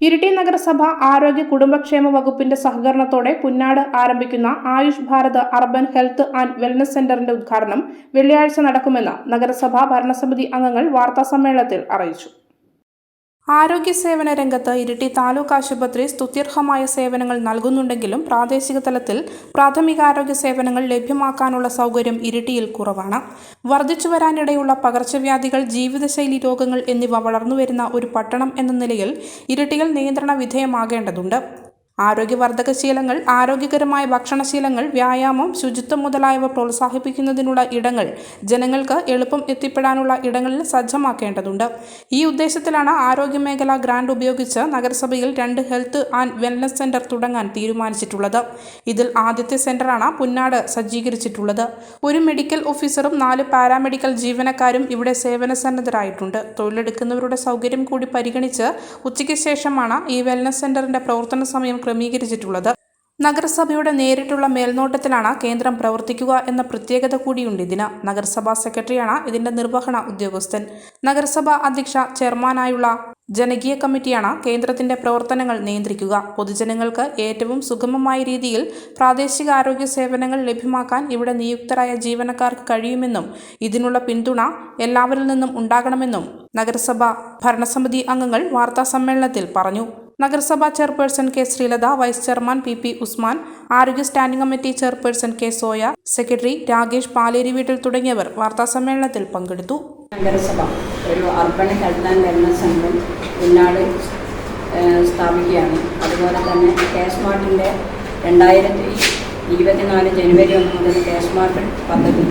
ഇരിട്ടി നഗരസഭ ആരോഗ്യ കുടുംബക്ഷേമ വകുപ്പിന്റെ സഹകരണത്തോടെ പുന്നാട് ആരംഭിക്കുന്ന Ayush Bharat urban health and wellness സെന്ററിന്റെ ഉദ്ഘാടനം വെള്ളിയാഴ്ച നടക്കുമെന്ന് നഗരസഭാ ഭരണസമിതി അംഗങ്ങൾ വാർത്താസമ്മേളനത്തിൽ അറിയിച്ചു ആരോഗ്യ സേവന രംഗത്ത് ഇരിട്ടി താലൂക്ക് ആശുപത്രി സ്തുത്യർഹമായ സേവനങ്ങൾ നൽകുന്നുണ്ടെങ്കിലും പ്രാദേശിക തലത്തിൽ പ്രാഥമികാരോഗ്യ സേവനങ്ങൾ ലഭ്യമാക്കാനുള്ള സൗകര്യം ഇരിട്ടിയിൽ കുറവാണ്. വർദ്ധിച്ചു വരാനിടയുള്ള പകർച്ചവ്യാധികൾ ജീവിതശൈലി രോഗങ്ങൾ എന്നിവ വളർന്നുവരുന്ന ഒരു പട്ടണം എന്ന നിലയിൽ ഇരിട്ടികൾ നിയന്ത്രണ വിധേയമാകേണ്ടതുണ്ട്. ആരോഗ്യവർദ്ധക ശീലങ്ങൾ ആരോഗ്യകരമായ ഭക്ഷണശീലങ്ങൾ വ്യായാമം ശുചിത്വം മുതലായവ പ്രോത്സാഹിപ്പിക്കുന്നതിനുള്ള ഇടങ്ങൾ ജനങ്ങൾക്ക് എളുപ്പം എത്തിപ്പെടാനുള്ള ഇടങ്ങളിൽ സജ്ജമാക്കേണ്ടതുണ്ട്. ഈ ഉദ്ദേശത്തിലാണ് ആരോഗ്യമേഖല ഗ്രാൻഡ് ഉപയോഗിച്ച് നഗരസഭയിൽ രണ്ട് ഹെൽത്ത് ആൻഡ് വെൽനസ് സെന്റർ തുടങ്ങാൻ തീരുമാനിച്ചിട്ടുള്ളത്. ഇതിൽ ആദ്യത്തെ സെന്ററാണ് പുന്നാട് സജ്ജീകരിച്ചിട്ടുള്ളത്. ഒരു മെഡിക്കൽ ഓഫീസറും നാല് പാരാമെഡിക്കൽ ജീവനക്കാരും ഇവിടെ സേവന സന്നദ്ധരായിട്ടുണ്ട്. തൊഴിലെടുക്കുന്നവരുടെ സൗകര്യം കൂടി പരിഗണിച്ച് ഉച്ചയ്ക്ക് ശേഷമാണ് ഈ വെൽനസ് സെന്ററിന്റെ പ്രവർത്തന സമയം ക്രമീകരിച്ചിട്ടുള്ളത്. നഗരസഭയുടെ നേരിട്ടുള്ള മേൽനോട്ടത്തിലാണ് കേന്ദ്രം പ്രവർത്തിക്കുക എന്ന പ്രത്യേകത കൂടിയുണ്ട് ഇതിന്. നഗരസഭാ സെക്രട്ടറിയാണ് ഇതിന്റെ നിർവഹണ ഉദ്യോഗസ്ഥൻ. നഗരസഭാ അധ്യക്ഷ ചെയർമാനായുള്ള ജനകീയ കമ്മിറ്റിയാണ് കേന്ദ്രത്തിന്റെ പ്രവർത്തനങ്ങൾ നിയന്ത്രിക്കുക. പൊതുജനങ്ങൾക്ക് ഏറ്റവും സുഗമമായ രീതിയിൽ പ്രാദേശിക ആരോഗ്യ സേവനങ്ങൾ ലഭ്യമാക്കാൻ ഇവിടെ നിയുക്തരായ ജീവനക്കാർക്ക് കഴിയുമെന്നും ഇതിനുള്ള പിന്തുണ എല്ലാവരിൽ നിന്നും ഉണ്ടാകണമെന്നും നഗരസഭ ഭരണസമിതി അംഗങ്ങൾ വാർത്താസമ്മേളനത്തിൽ പറഞ്ഞു. നഗരസഭാ chairperson K Sreelatha vice chairman P P Usman ആരോഗ്യ standing committee chairperson K Soya secretary Rakesh Paleri വീട്ടിൽ തുടങ്ങിയവർ വാർത്താസമ്മേളനത്തിൽ പങ്കെടുത്തു. നഗരസഭ ഒരു urban health and wellness centre ഉന്നാട് സ്ഥാപിക്കുകയാണ്. അതുപോലെ തന്നെ കെ സ്മാർട്ടിന്റെ രണ്ടായിരത്തി ഇരുപത്തിനാല് ജനുവരി ഒന്ന് മുതൽ കെ സ്മാർട്ട് പദ്ധതി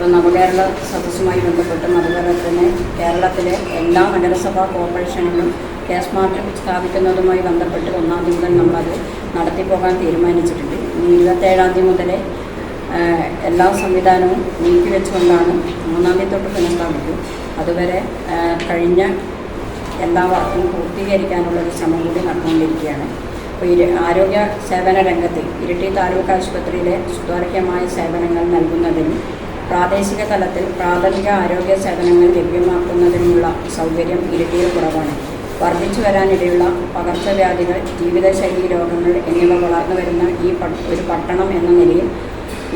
ഇപ്പോൾ നവകേരള സദസ്സുമായി ബന്ധപ്പെട്ടും അതുപോലെ തന്നെ കേരളത്തിലെ എല്ലാ നഗരസഭാ കോർപ്പറേഷനുകളും കെ സ്മാർട്ട് സ്ഥാപിക്കുന്നതുമായി ബന്ധപ്പെട്ട് ഒന്നാം തീയതി മുതൽ നമ്മളത് നടത്തിപ്പോകാൻ തീരുമാനിച്ചിട്ടുണ്ട്. ഇനി ഇരുപത്തേഴാം തീയതി മുതൽ എല്ലാ സംവിധാനവും നീക്കിവെച്ചുകൊണ്ടാണ് മൂന്നാം തീയതി തൊട്ട് പുനഃസ്ഥാപിക്കും. അതുവരെ കഴിഞ്ഞ എല്ലാ വർക്കും പൂർത്തീകരിക്കാനുള്ള ഒരു ശ്രമം കൂടി നടന്നുകൊണ്ടിരിക്കുകയാണ്. അപ്പോൾ ഇരു ആരോഗ്യ സേവന രംഗത്തിൽ ഇരട്ടി താലൂക്ക് ആശുപത്രിയിലെ സുതാർഹ്യമായ സേവനങ്ങൾ നൽകുന്നതിനും പ്രാദേശിക തലത്തിൽ പ്രാഥമിക ആരോഗ്യ സേവനങ്ങൾ ലഭ്യമാക്കുന്നതിനുമുള്ള സൗകര്യം ഇരട്ടിയിൽ കുറവാണ്. വർദ്ധിച്ചു വരാനിടയുള്ള പകർച്ചവ്യാധികൾ ജീവിതശൈലി രോഗങ്ങൾ എന്നിവ വളർന്നു വരുന്ന ഈ ഒരു പട്ടണം എന്ന നിലയിൽ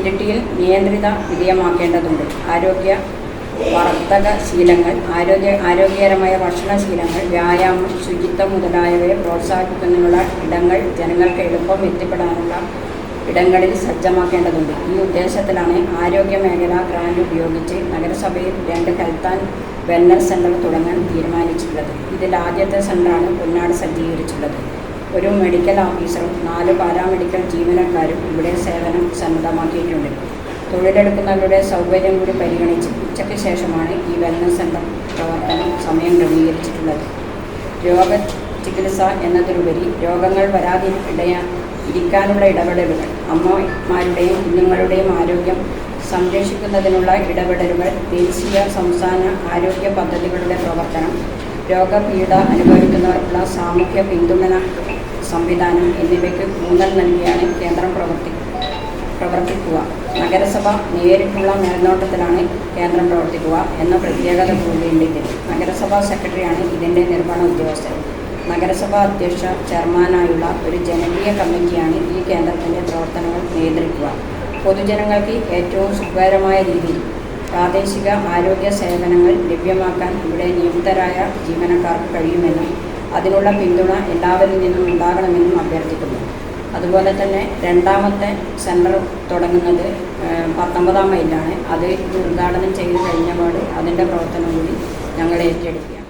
ഇരിട്ടിയിൽ നിയന്ത്രിത വിധേയമാക്കേണ്ടതുണ്ട്. ആരോഗ്യ വർത്തക ശീലങ്ങൾ ആരോഗ്യ ആരോഗ്യകരമായ ഭക്ഷണശീലങ്ങൾ വ്യായാമം ശുചിത്വം മുതലായവയെ പ്രോത്സാഹിപ്പിക്കുന്നതിനുള്ള ഇടങ്ങൾ ജനങ്ങൾക്ക് എളുപ്പം എത്തിപ്പെടാനുള്ള ഇടങ്ങളിൽ സജ്ജമാക്കേണ്ടതുണ്ട്. ഈ ഉദ്ദേശത്തിലാണ് ആരോഗ്യ മേഖല ഗ്രാൻഡ് ഉപയോഗിച്ച് നഗരസഭയിൽ രണ്ട് ഹെൽത്ത് ആൻഡ് വെൽനസ് സെന്റർ തുടങ്ങാൻ തീരുമാനിച്ചിട്ടുള്ളത്. ഇതിൽ ആദ്യത്തെ സെന്ററാണ് പൊന്നാട് സജ്ജീകരിച്ചിട്ടുള്ളത്. ഒരു മെഡിക്കൽ ഓഫീസറും നാല് പാരാമെഡിക്കൽ ജീവനക്കാരും ഇവിടെ സേവനം സന്നദ്ധമാക്കിയിട്ടുണ്ട്. തൊഴിലെടുക്കുന്നവരുടെ സൗകര്യം കൂടി പരിഗണിച്ച് ഉച്ചയ്ക്ക് ശേഷമാണ് ഈ വെൽനസ് സെന്റർ പ്രവർത്തനം സമയം ക്രമീകരിച്ചിട്ടുള്ളത്. രോഗ ചികിത്സ എന്നതിലുപരി രോഗങ്ങൾ വരാതിരിടയാ ഇരിക്കാനുള്ള ഇടപെടലുകൾ അമ്മമാരുടെയും കുഞ്ഞുങ്ങളുടെയും ആരോഗ്യം സംരക്ഷിക്കുന്നതിനുള്ള ഇടപെടലുകൾ ദേശീയ സംസ്ഥാന ആരോഗ്യ പദ്ധതികളുടെ പ്രവർത്തനം രോഗപീഠ അനുഭവിക്കുന്നവർക്കുള്ള സാമൂഹ്യ പിന്തുണ സംവിധാനം എന്നിവയ്ക്ക് ഊന്നൽ നൽകിയാണ് കേന്ദ്രം പ്രവർത്തി പ്രവർത്തിക്കുക. നഗരസഭ നേരിട്ടുള്ള മേൽനോട്ടത്തിലാണ് കേന്ദ്രം പ്രവർത്തിക്കുക എന്ന പ്രത്യേകത കൂടിയുണ്ടെങ്കിൽ നഗരസഭാ സെക്രട്ടറിയാണ് ഇതിന്റെ നിർമ്മാണ ഉദ്യോഗസ്ഥൻ. നഗരസഭാ അധ്യക്ഷ ചെയർമാനായുള്ള ഒരു ജനകീയ കമ്മിറ്റിയാണ് ഈ കേന്ദ്രത്തിന്റെ പ്രവർത്തനങ്ങൾ നിയന്ത്രിക്കുക. പൊതുജനങ്ങൾക്ക് ഏറ്റവും സുഖകരമായ രീതിയിൽ പ്രാദേശിക ആരോഗ്യ സേവനങ്ങൾ ലഭ്യമാക്കാൻ ഇവിടെ നിയുക്തരായ ജീവനക്കാർക്ക് കഴിയുമെന്നും അതിനുള്ള പിന്തുണ എല്ലാവരിൽ നിന്നും ഉണ്ടാകണമെന്നും അഭ്യർത്ഥിക്കുന്നു. അതുപോലെ തന്നെ രണ്ടാമത്തെ സെന്റർ തുടങ്ങുന്നത് പത്തൊമ്പതാം മൈലാണ്. അത് ഉദ്ഘാടനം ചെയ്ത് കഴിഞ്ഞപാട് അതിന്റെ പ്രവർത്തനം കൂടി ഞങ്ങൾ ഏറ്റെടുക്കുകയാണ്.